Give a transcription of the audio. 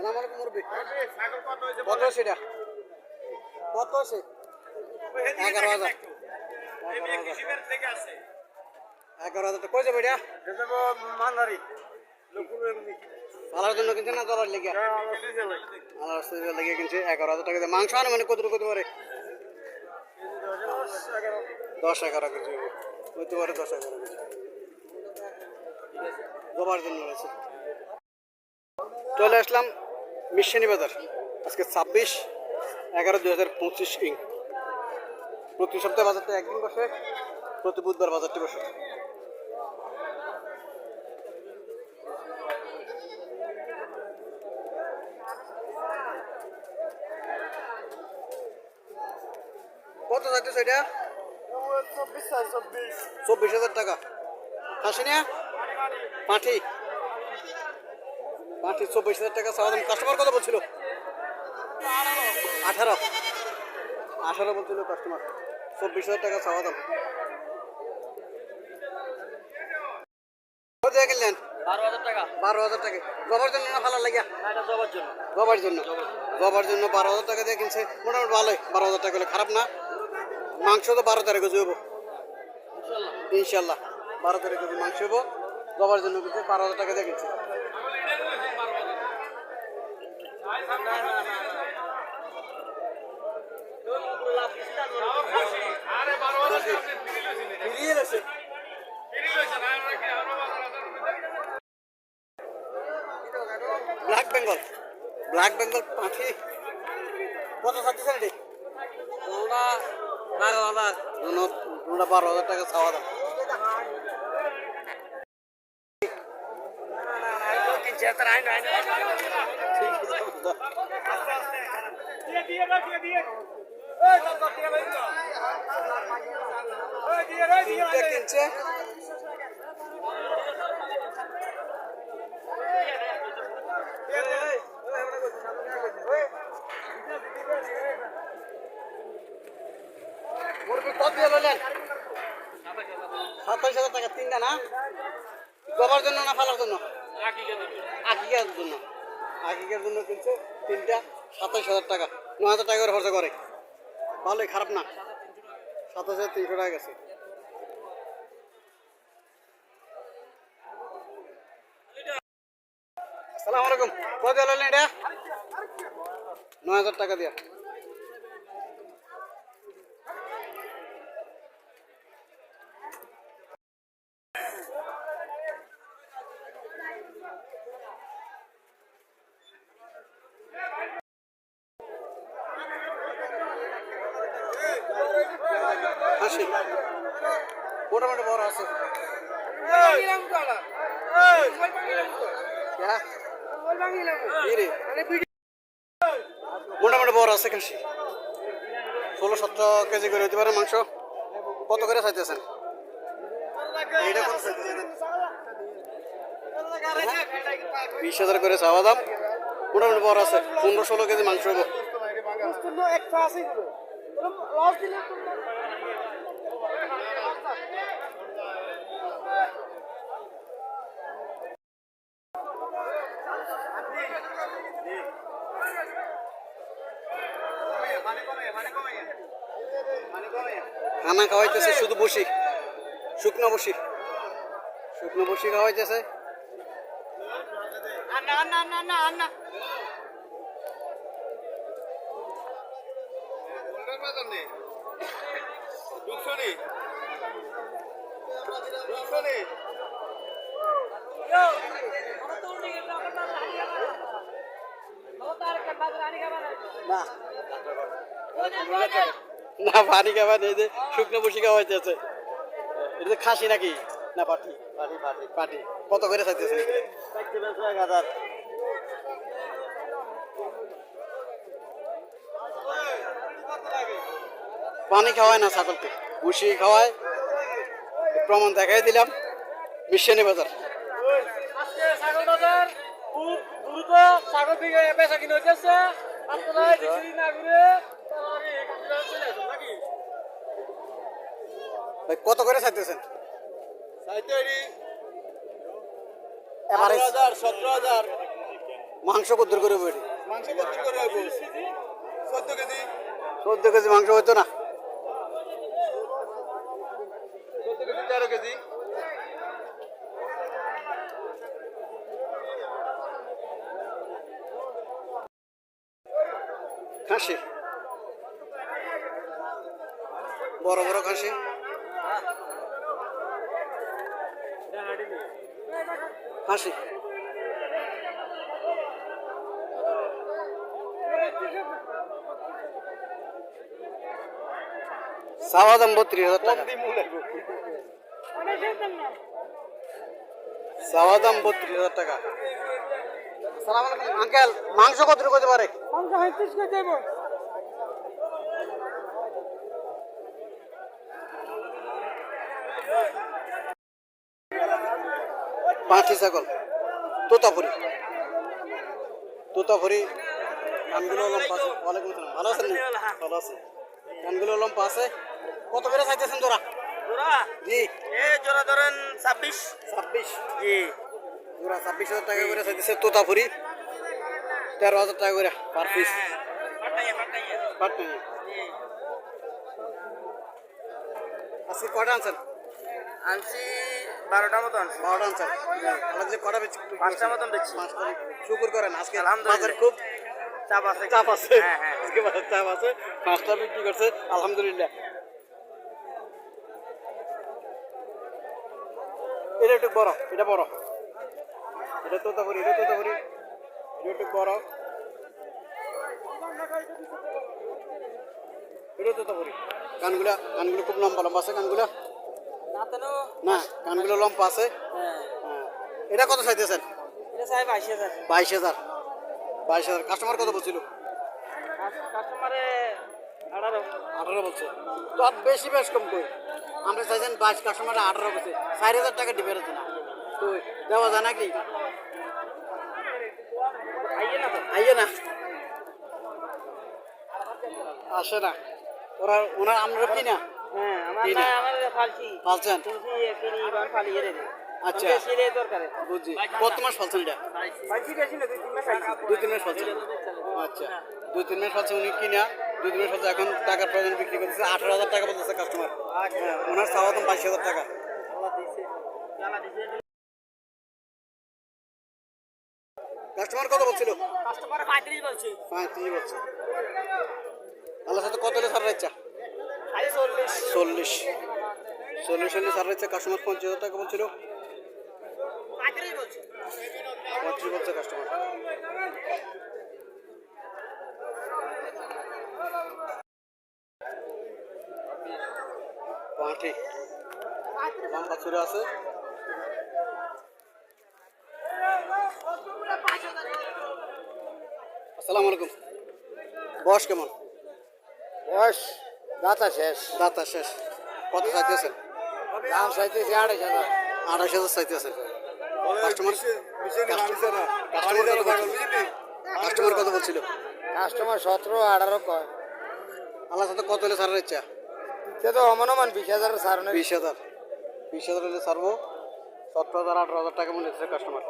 সালাম আলাইকুম মুরব্বি কত সেটা কত এগারো হাজার। এগারো হাজার কই যাবে এটা? মান্দারি জন্য কিনছে না দলার লেগে? আলার কিনছে। এগারো হাজার টাকা মাংস আনে মানে কতটুকু পারে? দশ এগারো কেজি হবে। পারে দশ এগারো কেজি। জবার জন্য রয়েছে। চলে আসলাম মিশানি বাজার আজকে ছাব্বিশ এগারো দুই হাজার পঁচিশ ইং। প্রতি সপ্তাহে বাজারটা একদিন বসে প্রতি বুধবার বাজারটি বসে। কত যাচ্ছে সেটা চব্বিশ হাজার টাকা। খাসি না পাঠি। পাঠি চব্বিশ হাজার টাকা চাওয়া দাম। কাস্টমার কত বলছিল? আঠারো। আঠারো বলছিল কাস্টমার চব্বিশ হাজার টাকা চাওয়া দাম। কিনলেন? বারো হাজার টাকা। বারো হাজার টাকা। গবার জন্য না ভালো লাগিয়া? জবার জন্য। গবার জন্য। গবার জন্য। বারো হাজার টাকা দিয়ে কিনছে। মোটামুটি ভালোই। বারো হাজার টাকা হলে খারাপ না। মাংস তো বারো তারিখে হব ইনশাল্লাহ। বারো তারিখে মাংস হব গবার জন্য কিনছে বারো হাজার টাকা দিয়ে কিনছে ফিরিয়ে গেছে ব্ল্যাক বেঙ্গল ব্ল্যাক বেঙ্গল পাখি কত ছাড়তেছেন এটি ওনা বারো হাজার দুটা বারো হাজার টাকা চাওয়া দাম কিনছে কিনছে কত দিয়ে লইলেন সাতাইশ হাজার টাকা তিনটা না? গবার জন্য না ফালার জন্য? আকিকার জন্য। আকিকার জন্য কিনছে তিনটা সাতাশ হাজার টাকা। ন হাজার টাকা করে খরচা করে। ভালোই, খারাপ না। সাতাশ হাজার তিনশো টাকা গেছে। আসসালামু আলাইকুম। কত দিয়ে এটা? নয় হাজার টাকা দিয়া। মোটামুটি বড় আছে। क्या? মোটামুটি বড় আছে খাসি ষোলো সতেরো কেজি করে হতে পারে মাংস। কত করে চাইতেছেন? এইটা কত চাইতেছেন? বিশ হাজার করে চাওয়া দাম। মোটামুটি বড় আছে। পনেরো ষোলো কেজি মাংস হব খানা খাওয়াইতেছে শুধু বসি। শুকনো বসি। শুকনো বসি খাওয়াইতেছে। আন্না না, পানি খাবার যে শুকনো খাসি নাকি? না, পাটি। পাটি পাটি পাটি। কত করে চাইতেছে? পানি খাওয়ায় না ছাগলকে। ভুসি খাওয়ায়। প্রমাণ দেখাই দিলাম। মিশানি বাজার। আজকে ছাগল বাজার খুব দ্রুত ছাগল দিকে বেচা কিনে হইতেছে। আপনারা না ঘুরে ভাই কত করে চাইতেছেন? মাংস কদ্দুর করে বেড়ি মাংস কত করে হইব। চোদ্দ কেজি। চোদ্দ কেজি মাংস হইতো না চোদ্দ কেজি তেরো কেজি খাসি? বড় বড় খাসি? খাসি? চাওয়া দাম বত্রিশ হাজার টাকা। চাওয়া দাম বত্রিশ হাজার টাকা। সালাম আলাইকুম আঙ্কেল মাংস কত করতে পারে পাঁচটি ছাগল। তোতাপুরি। তোতাপুরি কানগুলো লম্পা আছে ওয়ালাইকুম আসসালাম। ভালো আছেন ভালো আছেন কানগুলো লম্পা আছে কত করে চাইতেছেন তোরা জি। এ জোড়া ধরেন ছাব্বিশ। ছাব্বিশ। জি। পুরা ছাব্বিশ হাজার টাকা করে চাইতেছে তোতাপুরি। তেরো হাজার টাকা করে পার পিস আজকে কটা আনছেন? আনছি বারোটা মতো আনছি। বারোটা আনছেন? আলাদা কটা বেচি পাঁচটা মতন বেচছি। পাঁচটা শুকুর করেন আজকে আলহামদুলিল্লাহ। বাজার খুব চাপ আছে। চাপ আছে। হ্যাঁ হ্যাঁ। আজকে চাপ আছে। পাঁচটা বিক্রি করছে আলহামদুলিল্লাহ। এটা একটু বড় এটা বড়। এটা তোতাপুরি এটা তোতাপুরি একটু বড়। এটা তোতাপুরি কানগুলা কানগুলো খুব লম্বা লম্বা আছে কানগুলা? না কানগুলো লম্বা আছে? হ্যাঁ। হ্যাঁ। এটা কত চাইতেছেন? বাইশ হাজার। বাইশ হাজার। কাস্টমার কত বলছিল? কাস্টমারে আঠারো। বলছে। তো আর বেশি বেশ কম কই? আমরা চাইছেন বাইশ কাস্টমার আঠারো বলছে। চার হাজার টাকা ডিফারেন্স না। তো দেওয়া যায় নাকি? আইয়ে না আসে না। ওরা ওনার আমরা কি না? হ্যাঁ আচ্ছা। বুঝছি। কত মাস ফালছেন এটা? দুই তিন ফালছেন? আচ্ছা। দুই তিন মাস ফালছে উনি কিনা? দুই তিন মাস ফালছে এখন টাকার প্রয়োজন বিক্রি করতেছে। আঠারো হাজার টাকা বলতেছে কাস্টমার হ্যাঁ ওনার চাওয়া দাম বাইশ হাজার টাকা। কাস্টমার কত বলছিল? কাস্টমার 35 বলছে। পঁয়ত্রিশ বলছে। আল্লাহ সাথে কত হলে সার ইচ্ছা খালি 40 চল্লিশ। চল্লিশ হলে সার ইচ্ছা কাস্টমার পঞ্চাশ হাজার টাকা বলছিল? 35 বলছে। পঁয়ত্রিশ বলছে কাস্টমার পাঁঠি। লম্বা চূড়া আছে। আসসালামু আলাইকুম। বয়স কেমন? বয়স দাতা শেষ। দাতা শেষ। কত চাইতেছেন দাম চাইতেছি আড়াইশ হাজার। আড়াইশ হাজার চাইতেছেন কাস্টমার কাস্টমার কত বলছিল? কাস্টমার সতেরো আঠারো কয়। আল্লাহ সাথে কত হলে সারার ইচ্ছা? সে তো অমন অমান বিশ হাজার সার বিশ হাজার। বিশ হাজার হলে সারবো সতেরো হাজার আঠারো হাজার টাকা মনে হচ্ছে কাস্টমার